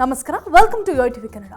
ನಮಸ್ಕಾರ. Welcome to Yo TV Kannada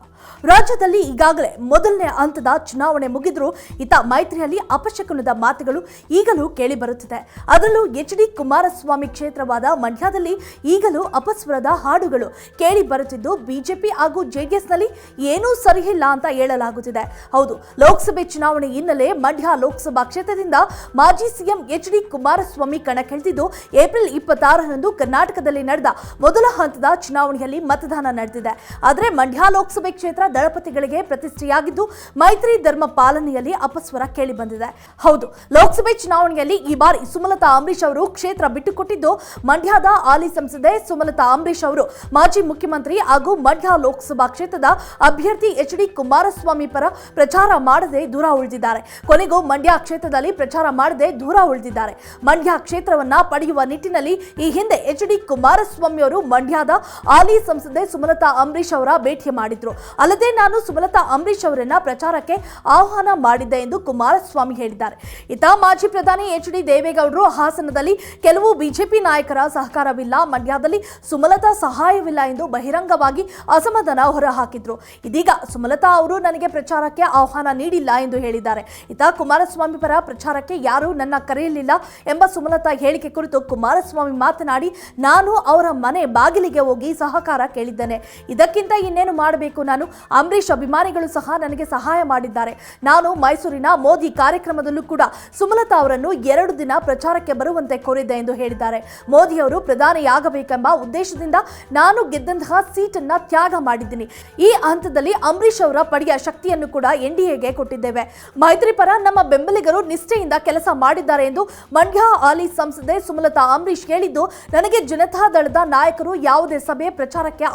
ರಾಜ್ಯದಲ್ಲಿ ಈಗಾಗಲೇ ಮೊದಲನೇ ಹಂತದ ಚುನಾವಣೆ ಮುಗಿದರೂ ಇತ ಮೈತ್ರಿಯಲ್ಲಿ ಅಪಶಕುನದ ಮಾತುಗಳು ಈಗಲೂ ಕೇಳಿ ಬರುತ್ತಿದೆ ಅದರಲ್ಲೂ ಎಚ್ ಡಿ ಕುಮಾರಸ್ವಾಮಿ ಕ್ಷೇತ್ರವಾದ ಮಂಡ್ಯದಲ್ಲಿ ಈಗಲೂ ಅಪಸ್ವರದ ಹಾಡುಗಳು ಕೇಳಿ ಬರುತ್ತಿದ್ದು ಬಿಜೆಪಿ ಹಾಗೂ ಜೆಡಿಎಸ್ನಲ್ಲಿ ಏನೂ ಸರಿಯಿಲ್ಲ ಅಂತ ಹೇಳಲಾಗುತ್ತಿದೆ. ಹೌದು, ಲೋಕಸಭೆ ಚುನಾವಣೆ ಹಿನ್ನೆಲೆ ಮಂಡ್ಯ ಲೋಕಸಭಾ ಕ್ಷೇತ್ರದಿಂದ ಮಾಜಿ ಸಿಎಂ ಎಚ್ ಡಿ ಕುಮಾರಸ್ವಾಮಿ ಕಣಕ್ಕಿಳಿದಿದ್ದು, ಏಪ್ರಿಲ್ ಇಪ್ಪತ್ತಾರರಂದು ಕರ್ನಾಟಕದಲ್ಲಿ ನಡೆದ ಮೊದಲ ಹಂತದ ಚುನಾವಣೆಯಲ್ಲಿ ಮತದಾನ ನಡೆದಿದೆ ಆದರೆ ಮಂಡ್ಯ ಲೋಕಸಭೆ ಕ್ಷೇತ್ರ ದಳಪತಿಗಳಿಗೆ ಪ್ರತಿಷ್ಠೆಯಾಗಿದ್ದು ಮೈತ್ರಿ ಧರ್ಮ ಪಾಲನೆಯಲ್ಲಿ ಅಪಸ್ವರ ಕೇಳಿ ಬಂದಿದೆ. ಹೌದು, ಲೋಕಸಭೆ ಚುನಾವಣೆಯಲ್ಲಿ ಈ ಬಾರಿ ಸುಮಲತಾ ಅಂಬರೀಶ್ ಅವರು ಕ್ಷೇತ್ರ ಬಿಟ್ಟುಕೊಟ್ಟಿದ್ದು ಮಂಡ್ಯದ ಹಾಲಿ ಸಂಸದೆ ಸುಮಲತಾ ಅಂಬರೀಶ್ ಅವರು. ಮಾಜಿ ಮುಖ್ಯಮಂತ್ರಿ ಹಾಗೂ ಮಂಡ್ಯ ಲೋಕಸಭಾ ಕ್ಷೇತ್ರದ ಅಭ್ಯರ್ಥಿ ಎಚ್ ಡಿ ಕುಮಾರಸ್ವಾಮಿ ಪರ ಪ್ರಚಾರ ಮಾಡದೆ ದೂರ ಉಳಿದಿದ್ದಾರೆ. ಕೊನೆಗೂ ಮಂಡ್ಯ ಕ್ಷೇತ್ರದಲ್ಲಿ ಪ್ರಚಾರ ಮಾಡದೆ ದೂರ ಉಳಿದಿದ್ದಾರೆ. ಮಂಡ್ಯ ಕ್ಷೇತ್ರವನ್ನ ಪಡೆಯುವ ನಿಟ್ಟಿನಲ್ಲಿ ಈ ಹಿಂದೆ ಎಚ್ ಡಿ ಕುಮಾರಸ್ವಾಮಿ ಅವರು ಮಂಡ್ಯದ ಹಾಲಿ ಸಂಸದೆ ಸುಮಲತಾ ಅಂಬರೀಶ್ ಅವರ ಭೇಟಿ ಮಾಡಿದ್ರು. ಅಲ್ಲದೆ ನಾನು ಸುಮಲತಾ ಅಂಬರೀಶ್ ಅವರನ್ನ ಪ್ರಚಾರಕ್ಕೆ ಆಹ್ವಾನ ಮಾಡಿದ್ದೆ ಎಂದು ಕುಮಾರಸ್ವಾಮಿ ಹೇಳಿದ್ದಾರೆ. ಇತ ಮಾಜಿ ಪ್ರಧಾನಿ ಎಚ್ ಡಿ ದೇವೇಗೌಡರು ಹಾಸನದಲ್ಲಿ ಕೆಲವು ಬಿಜೆಪಿ ನಾಯಕರ ಸಹಕಾರವಿಲ್ಲ. ಮಂಡ್ಯದಲ್ಲಿ ಸುಮಲತಾ ಸಹಾಯವಿಲ್ಲ ಎಂದು ಬಹಿರಂಗವಾಗಿ ಅಸಮಾಧಾನ ಹೊರಹಾಕಿದ್ರು. ಇದೀಗ ಸುಮಲತಾ ಅವರು ನನಗೆ ಪ್ರಚಾರಕ್ಕೆ ಆಹ್ವಾನ ನೀಡಿಲ್ಲ ಎಂದು ಹೇಳಿದ್ದಾರೆ. ಇತ ಕುಮಾರಸ್ವಾಮಿ ಪರ ಪ್ರಚಾರಕ್ಕೆ ಯಾರೂ ನನ್ನ ಕರೆಯಲಿಲ್ಲ ಎಂಬ ಸುಮಲತಾ ಹೇಳಿಕೆ ಕುರಿತು ಕುಮಾರಸ್ವಾಮಿ ಮಾತನಾಡಿ, ನಾನು ಅವರ ಮನೆ ಬಾಗಿಲಿಗೆ ಹೋಗಿ ಸಹಕಾರ ಕೇಳಿದ್ದೇನೆ. ಇದಕ್ಕಿಂತ ಇನ್ನೇನು ಮಾಡಬೇಕು ನಾನು? ಅಂಬರೀಷ್ ಅಭಿಮಾನಿಗಳು ಸಹ ನನಗೆ ಸಹಾಯ ಮಾಡಿದ್ದಾರೆ. ನಾನು ಮೈಸೂರಿನ ಮೋದಿ ಕಾರ್ಯಕ್ರಮದಲ್ಲೂ ಕೂಡ ಸುಮಲತಾ ಅವರನ್ನು ಎರಡು ದಿನ ಪ್ರಚಾರಕ್ಕೆ ಬರುವಂತೆ ಕೋರಿದ್ದೆ ಎಂದು ಹೇಳಿದ್ದಾರೆ. ಮೋದಿ ಅವರು ಪ್ರಧಾನಿಯಾಗಬೇಕೆಂಬ ಉದ್ದೇಶದಿಂದ ನಾನು ಗೆದ್ದಂತಹ ಸೀಟನ್ನು ತ್ಯಾಗ ಮಾಡಿದ್ದೀನಿ. ಈ ಹಂತದಲ್ಲಿ ಅಂಬರೀಷ್ ಅವರ ಪಡೆಯ ಶಕ್ತಿಯನ್ನು ಕೂಡ ಎನ್ಡಿಎಗೆ ಕೊಟ್ಟಿದ್ದೇವೆ. ಮೈತ್ರಿ ಪರ ನಮ್ಮ ಬೆಂಬಲಿಗರು ನಿಷ್ಠೆಯಿಂದ ಕೆಲಸ ಮಾಡಿದ್ದಾರೆ ಎಂದು ಮಂಡ್ಯ ಆಲಿ ಸಂಸದೆ ಸುಮಲತಾ ಅಂಬರೀಷ್ ಹೇಳಿದ್ದು, ನನಗೆ ಜನತಾ ದಳದ ನಾಯಕರು ಯಾವುದೇ ಸಭೆ ಪ್ರಚಾರಕ್ಕೆ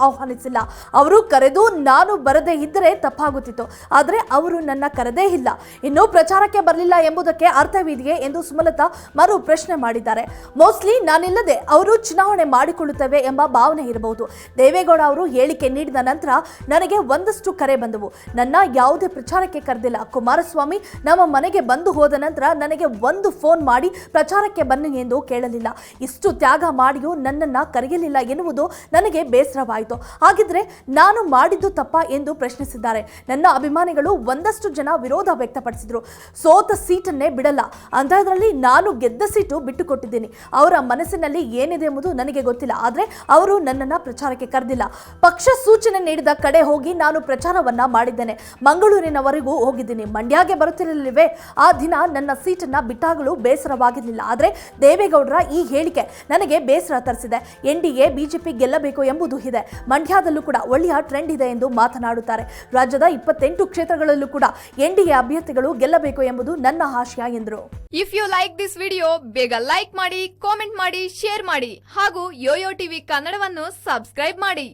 ಆಹ್ವಾನಿಸಿಲ್ಲ ಅವರು ಕರೆದು ನಾನು ಬರದೇ ಇದ್ದರೆ ತಪ್ಪಾಗುತ್ತಿತ್ತು. ಆದರೆ ಅವರು ನನ್ನ ಕರೆದೇ ಇಲ್ಲ. ಇನ್ನೂ ಪ್ರಚಾರಕ್ಕೆ ಬರಲಿಲ್ಲ ಎಂಬುದಕ್ಕೆ ಅರ್ಥವಿದೆಯೇ ಎಂದು ಸುಮಲತಾ ಮರು ಪ್ರಶ್ನೆ ಮಾಡಿದ್ದಾರೆ. ಮೋಸ್ಟ್ಲಿ ನಾನಿಲ್ಲದೆ ಅವರು ಚುನಾವಣೆ ಮಾಡಿಕೊಳ್ಳುತ್ತವೆ ಎಂಬ ಭಾವನೆ ಇರಬಹುದು. ದೇವೇಗೌಡ ಅವರು ಹೇಳಿಕೆ ನೀಡಿದ ನಂತರ ನನಗೆ ಒಂದಷ್ಟು ಕರೆ ಬಂದವು. ನನ್ನ ಯಾವುದೇ ಪ್ರಚಾರಕ್ಕೆ ಕರೆದಿಲ್ಲ. ಕುಮಾರಸ್ವಾಮಿ ನಮ್ಮ ಮನೆಗೆ ಬಂದು ಹೋದ ನಂತರ ನನಗೆ ಒಂದು ಫೋನ್ ಮಾಡಿ ಪ್ರಚಾರಕ್ಕೆ ಬನ್ನಿ ಎಂದು ಕೇಳಲಿಲ್ಲ. ಇಷ್ಟು ತ್ಯಾಗ ಮಾಡಿಯೂ ನನ್ನನ್ನು ಕರೆಯಲಿಲ್ಲ ಎನ್ನುವುದು ನನಗೆ ಬೇಸರವಾಯಿತು. ಹಾಗಿದ್ರೆ ನಾನು ಮಾಡಿದ್ದು ತಪ್ಪ ಎಂದು ಪ್ರಶ್ನಿಸಿದ್ದಾರೆ. ನನ್ನ ಅಭಿಮಾನಿಗಳು ಒಂದಷ್ಟು ಜನ ವಿರೋಧ ವ್ಯಕ್ತಪಡಿಸಿದ್ರು. ಸೋತ ಸೀಟನ್ನೇ ಬಿಡಲ್ಲ. ಅಂಥದ್ರಲ್ಲಿ ನಾನು ಗೆದ್ದ ಸೀಟು ಬಿಟ್ಟುಕೊಟ್ಟಿದ್ದೀನಿ. ಅವರ ಮನಸ್ಸಿನಲ್ಲಿ ಏನಿದೆ ಎಂಬುದು ನನಗೆ ಗೊತ್ತಿಲ್ಲ. ಆದರೆ ಅವರು ನನ್ನನ್ನು ಪ್ರಚಾರಕ್ಕೆ ಕರೆದಿಲ್ಲ. ಪಕ್ಷ ಸೂಚನೆ ನೀಡಿದ ಕಡೆ ಹೋಗಿ ನಾನು ಪ್ರಚಾರವನ್ನ ಮಾಡಿದ್ದೇನೆ. ಮಂಗಳೂರಿನವರೆಗೂ ಹೋಗಿದ್ದೀನಿ. ಮಂಡ್ಯಗೆ ಬರುತ್ತಿರಲಿಲ್ಲವೇ ಆ ದಿನ ನನ್ನ ಸೀಟನ್ನ ಬಿಟ್ಟಾಗಲೂ ಬೇಸರವಾಗಿರಲಿಲ್ಲ. ಆದರೆ ದೇವೇಗೌಡರ ಈ ಹೇಳಿಕೆ ನನಗೆ ಬೇಸರ ತರಿಸಿದೆ. ಎನ್ ಡಿ ಎ ಬಿಜೆಪಿ ಗೆಲ್ಲಬೇಕು ಎಂಬುದು ಇದೆ. ಮಂಡ್ಯದಲ್ಲೂ ಕೂಡ ಒಳ್ಳೆಯ ಟ್ರೆಂಡ್ ಇದೆ ಎಂದು ಮಾತನಾಡುತ್ತಾರೆ. ರಾಜ್ಯದ ಇಪ್ಪತ್ತೆಂಟು ಕ್ಷೇತ್ರಗಳಲ್ಲೂ ಕೂಡ ಎನ್ ಡಿ ಎ ಅಭ್ಯರ್ಥಿಗಳು ಗೆಲ್ಲಬೇಕು ಎಂಬುದು ನನ್ನ ಆಶಯ ಎಂದರು. If you like this video ಬೇಗ ಲೈಕ್ ಮಾಡಿ ಕಾಮೆಂಟ್ ಮಾಡಿ ಶೇರ್ ಮಾಡಿ ಹಾಗೂ ಯೋಯೋ ಟಿವಿ ಕನ್ನಡವನ್ನು ಸಬ್ಸ್ಕ್ರೈಬ್ ಮಾಡಿ.